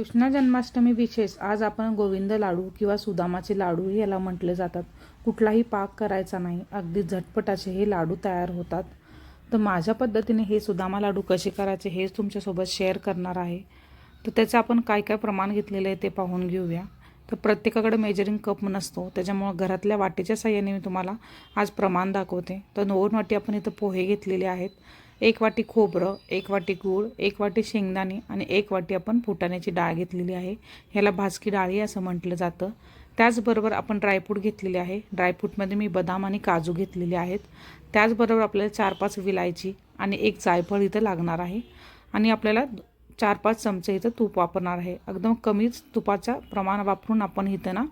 कृष्ण जन्माष्टमी विशेष आज आपण गोविंद लाडू किंवा सुदामाचे लाडू याला म्हटले जातात. कुठलाही पाक करायचा नाही. अगदी झटपटाचे हे लाडू तयार होतात. तर माझ्या पद्धतीने हे सुदामा लाडू कसे करायचे हेच तुमच्यासोबत शेअर करणार आहे. तर त्याचं आपण काय काय प्रमाण घेतलेलं आहे ते पाहून घेऊया. तर प्रत्येकाकडे मेजरिंग कप नसतो. त्याच्यामुळं घरातल्या वाटेच्या साह्याने मी तुम्हाला आज प्रमाण दाखवते. तर दोन वाटी आपण इथं पोहे घेतलेले आहेत. एक वाटी खोबरं एक वाटी गूळ एक वाटी शेंगदाणे आणि एक वाटी आपण फुटाण्याची डाळ घेतलेली आहे. ह्याला भाजकी डाळी असं म्हटलं जातं. त्याचबरोबर आपण ड्रायफ्रूट घेतलेले आहे. ड्रायफ्रूटमध्ये मी बदाम आणि काजू घेतलेले आहेत. त्याचबरोबर आपल्याला चार पाच विलायची आणि एक जायफळ इथं लागणार आहे. आणि आपल्याला चार पाच चमचे इथं तूप वापरणार आहे. एकदम कमीच तुपाचं प्रमाण वापरून आपण इथं ना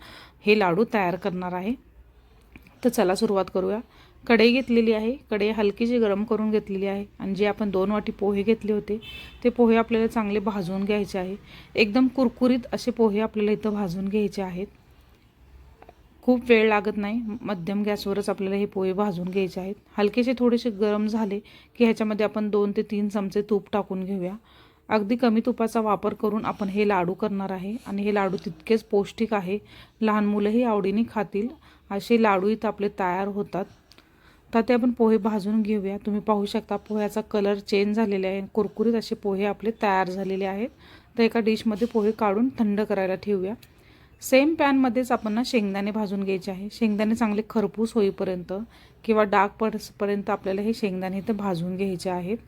हे लाडू तयार करणार आहे. तर चला सुरुवात करूया. कढई घेतलेली आहे. कढई हलकीशी गरम करून घेतलेली आहे. आणि जे आपण दोन वाटी पोहे घेतले होते ते पोहे आपल्याला चांगले भाजून घ्यायचे आहे. एकदम कुरकुरीत असे पोहे आपल्याला इथं भाजून घ्यायचे आहेत. खूप वेळ लागत नाही. मध्यम गॅसवरच आपल्याला हे पोहे भाजून घ्यायचे आहेत. हलकेसे थोडेसे गरम झाले की ह्याच्यामध्ये आपण दोन ते तीन चमचे तूप टाकून घेऊया. अगदी कमी तुपाचा वापर करून आपण हे लाडू करणार आहे. आणि हे लाडू तितकेच पौष्टिक आहे. लहान मुलंही आवडीने खातील. असे लाडू इथं आपले तयार होतात. तर ते आपण पोहे भाजून घेऊया. तुम्ही पाहू शकता पोह्याचा कलर चेंज झालेला आहे. कुरकुरीत असे पोहे आपले तयार झालेले आहेत. तर एका डिशमध्ये पोहे काढून थंड करायला ठेवूया. सेम पॅनमध्येच आपण ना शेंगदाणे भाजून घ्यायचे आहे. शेंगदाणे चांगले खरपूस होईपर्यंत किंवा डाग पडसपर्यंत आपल्याला हे शेंगदाणे इथं भाजून घ्यायचे आहेत.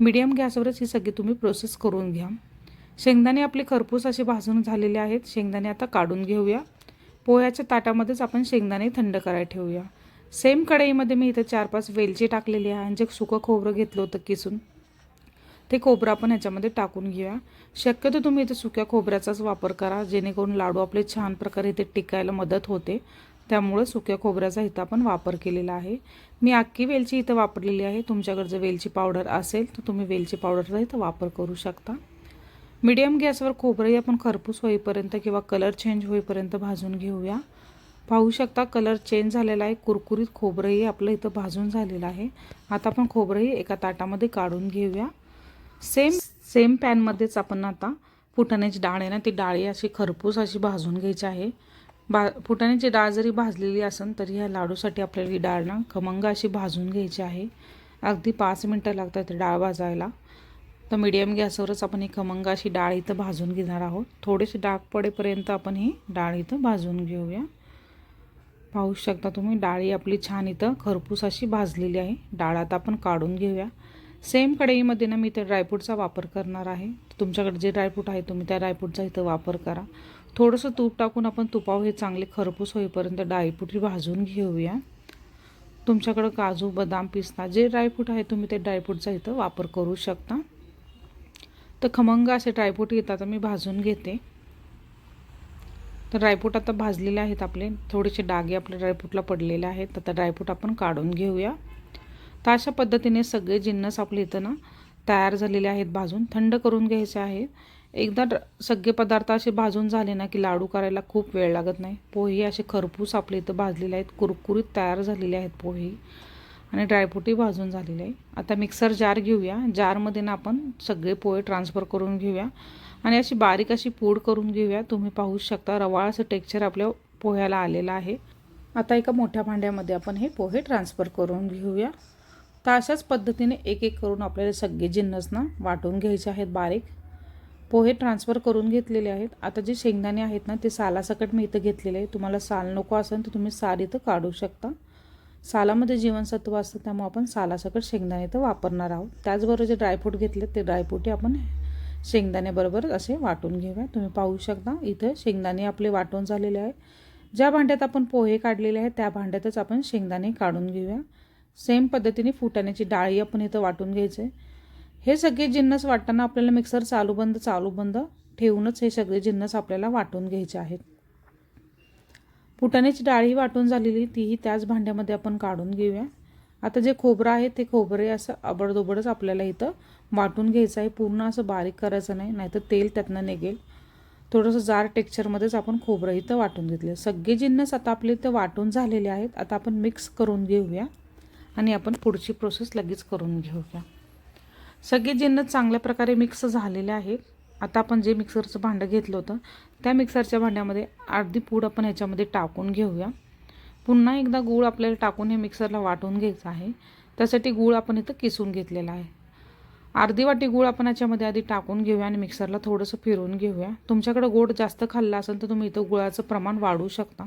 मीडियम गॅसवरच ही सगळी तुम्ही प्रोसेस करून घ्या. शेंगदाणे आपले खरपूस असे भाजून झालेले आहेत. शेंगदाणे आता काढून घेऊया. पोह्याच्या ताटामध्येच आपण शेंगदाणे थंड करायला ठेवूया. सेम कढईमध्ये मी इथं चार पाच वेलची टाकलेली आहे आणि जे सुकं खोबरं घेतलं होतं किसून ते खोबरं आपण ह्याच्यामध्ये टाकून घेऊया. शक्यतो तुम्ही इथं सुक्या खोबऱ्याचाच वापर करा जेणेकरून लाडू आपले छान प्रकारे इथे टिकायला मदत होते. त्यामुळं सुक्या खोबऱ्याचा इथं आपण वापर केलेला आहे. मी अख्खी वेलची इथं वापरलेली आहे. तुमच्याकडे जर वेलची पावडर असेल तर तुम्ही वेलची पावडरचा इथं वापर करू शकता. मीडियम गॅसवर खोबरंही आपण खरपूस होईपर्यंत किंवा कलर चेंज होईपर्यंत भाजून घेऊया. पाहू शकता कलर चेंज झालेला आहे. कुरकुरीत खोबरंही आपलं इथं भाजून झालेलं आहे. आता आपण खोबरंही एका ताटामध्ये काढून घेऊया. सेम सेम पॅनमध्येच आपण आता फुटाण्याची डाळ आहे ना ती डाळी अशी खरपूस अशी भाजून घ्यायची आहे. बा फुटाण्याची डाळ जरी भाजलेली असेल तरी ह्या लाडूसाठी आपल्याला ही डाळ ना खमंग अशी भाजून घ्यायची आहे. अगदी पाच मिनटं लागतात डाळ भाजायला. तर मीडियम गॅसवरच आपण ही खमंग अशी डाळ इथं भाजून घेणार आहोत. थोडेसे डाग पडेपर्यंत आपण ही डाळ इथं भाजून घेऊया. पाहू शकता तुम्ही डाळी आपली छान इथं खरपूस अशी भाजलेली आहे. डाळ आता आपण काढून घेऊया. सेम कढईमध्ये ना मी ते ड्रायफ्रूटचा वापर करणार आहे. तुमच्याकडे जे ड्रायफ्रूट आहे तुम्ही त्या ड्रायफ्रूटचा इथं वापर करा. थोडंसं तूप टाकून आपण तुपाव हे चांगले खरपूस होईपर्यंत ड्रायफ्रूट भाजून घेऊया. तुमच्याकडं काजू बदाम पिस्ता जे ड्रायफ्रूट आहे तुम्ही ते ड्रायफ्रूटचा इथं वापर करू शकता. तर खमंग असे ड्रायफ्रूट येतात मी भाजून घेते. तर ड्रायफ्रूट आता भाजलेले आहेत आपले थोडेसे डागे आपल्या ड्रायफ्रूटला पडलेले आहेत. आता ड्रायफ्रूट आपण काढून घेऊया. तर अशा पद्धतीने सगळे जिन्नस आपले इथं ना तयार झालेले आहेत भाजून थंड करून घ्यायचे आहेत एकदा सगळे पदार्थ असे भाजून झाले ना की लाडू करायला खूप वेळ लागत नाही. पोहे असे खरपूस आपले इथं भाजलेले आहेत कुरकुरीत तयार झालेले आहेत पोहे. आणि ड्रायफ्रूटही भाजून झालेले आहे. आता मिक्सर जार घेऊया. जारमध्ये ना आपण सगळे पोहे ट्रान्सफर करून घेऊया. आणि अशी बारीक अशी पूड करून घेऊया. तुम्ही पाहू शकता रवाळ असं टेक्स्चर आपल्या पोह्याला आलेलं आहे. आता एका मोठ्या भांड्यामध्ये आपण हे पोहे ट्रान्सफर करून घेऊया. तर अशाच पद्धतीने एक एक करून आपल्याला सगळे जिन्नस ना वाटून घ्यायचे आहेत बारीक. पोहे ट्रान्सफर करून घेतलेले आहेत. आता जे शेंगदाणे आहेत ना ते सालासकट मी इथं घेतलेले आहे तुम्हाला साल नको असेल तर तुम्ही साल इथं काढू शकता. सालामध्ये जीवनसत्व असतं त्यामुळे आपण सालासकट शेंगदाणे इथं वापरणार आहोत. त्याचबरोबर जे ड्रायफ्रूट घेतले ते ड्रायफ्रूटही आपण शेंगदाण्याबरोबर असे वाटून घेऊया. तुम्ही पाहू शकता इथं शेंगदाणे आपले वाटून झालेले आहे ज्या भांड्यात आपण पोहे काढलेले आहेत त्या भांड्यातच आपण शेंगदाणे काढून घेऊया. सेम पद्धतीने फुटाण्याची डाळी आपण इथं वाटून घ्यायचे हे सगळे जिन्नस वाटताना आपल्याला मिक्सर चालू बंद चालू बंद ठेवूनच हे सगळे जिन्नस आपल्याला वाटून घ्यायचे आहेत. फुटाण्याची डाळी वाटून झालेली तीही त्याच भांड्यामध्ये आपण काढून घेऊया. आता जे खोबरं आहे ते खोबरे असं अबडदोबडच आपल्याला इथं वाटून घ्यायचं आहे. पूर्ण असं बारीक करायचं नाही नाहीतर तेल त्यातनं निघेल. थोडंसं जार टेक्स्चरमध्येच आपण खोबरं इथं वाटून घेतलं सगळे जिन्नस आता आपले इथं वाटून झालेले आहेत. आता आपण मिक्स करून घेऊया. आणि आपण पुढची प्रोसेस लगेच करून घेऊया. सगळे जिन्न चांगल्या प्रकारे मिक्स झालेले आहेत. आता आपण जे मिक्सरचं भांडं घेतलं होतं त्या मिक्सरच्या भांड्यामध्ये अर्धी पूड आपण ह्याच्यामध्ये टाकून घेऊया. पुन्हा एकदा गूळ आपल्याला टाकून हे मिक्सरला वाटून घ्यायचं आहे. त्यासाठी गूळ आपण इथं किसून घेतलेला आहे. अर्धी वाटी गूळ आपण याच्यामध्ये आधी टाकून घेऊया आणि मिक्सरला थोडंसं फिरवून घेऊया. तुमच्याकडं गोड जास्त खाल्लं असेल तर तुम्ही इथं गुळाचं प्रमाण वाढवू शकता.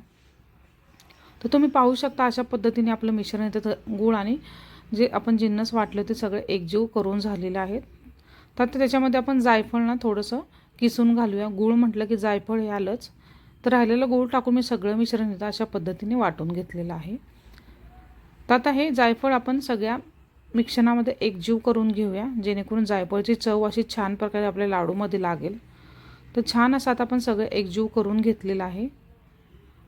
तर तुम्ही पाहू शकता अशा पद्धतीने आपलं मिश्रण येतं गूळ आणि जे आपण जिन्नस वाटलं ते सगळं एकजीव करून झालेलं आहेत तर त्याच्यामध्ये आपण जायफळ ना थोडंसं किसून घालूया. गूळ म्हटलं की जायफळ हे आलंच. तर राहिलेलं गूळ टाकून मी सगळं मिश्रण येतं अशा पद्धतीने वाटून घेतलेलं आहे. तर आता हे जायफळ आपण सगळ्या मिश्रणामध्ये एकजीव करून घेऊया जेणेकरून जायफळची चव अशी छान प्रकारे आपल्या लाडूमध्ये लागेल. तर छान असं आता आपण सगळं एकजीव करून घेतलेलं आहे.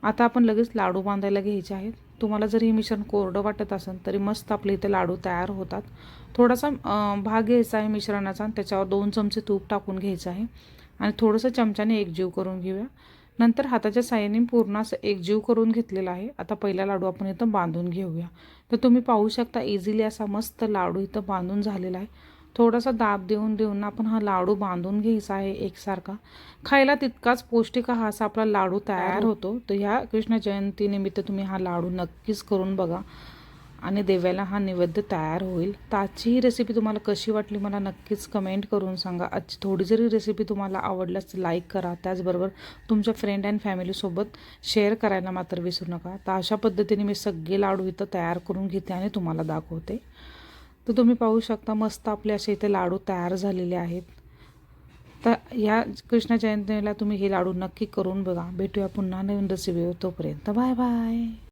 आता आपण लगेच लाडू बांधायला घ्यायचे आहेत. तुम्हाला जर हे मिश्रण कोरडं वाटत असेल तरी मस्त आपले इथे लाडू तयार होतात. थोडासा भाग घ्यायचा आहे मिश्रणाचा आणि त्याच्यावर दोन चमचे तूप टाकून घ्यायचं आहे. आणि थोडंसं चमच्याने एकजीव करून घेऊया. नंतर हाताच्या साह्याने पूर्ण असं एकजीव करून घेतलेला आहे. आता पहिला लाडू आपण इथं बांधून घेऊया. तर तुम्ही पाहू शकता इझिली असा मस्त लाडू इथं बांधून झालेला आहे. थोडासा दाब देऊन देऊन आपण हा लाडू बांधून घ्यायचा आहे एकसारखा. खायला तितकाच पौष्टिक हा असा आपला लाडू तयार होतो. तर ह्या कृष्ण जयंतीनिमित्त तुम्ही हा लाडू नक्कीच करून बघा आणि देवाला हा नैवेद्य तयार होईल. तर आजची ही रेसिपी तुम्हाला कशी वाटली मला नक्कीच कमेंट करून सांगा. आजची थोडी जरी रेसिपी तुम्हाला आवडल्यास लाईक करा. त्याचबरोबर तुमच्या फ्रेंड अँड फॅमिलीसोबत शेअर करायला मात्र विसरू नका. तर अशा पद्धतीने मी सगळे लाडू इथं तयार करून घेते आणि तुम्हाला दाखवते. तर तुम्ही पाहू शकता मस्त आपले असे इथे लाडू तयार झालेले आहेत. तर या कृष्ण जयंतीला तुम्ही हे लाडू नक्की करून बघा. भेटूया पुन्हा नवीन रेसिपी तोपर्यंत. Bye bye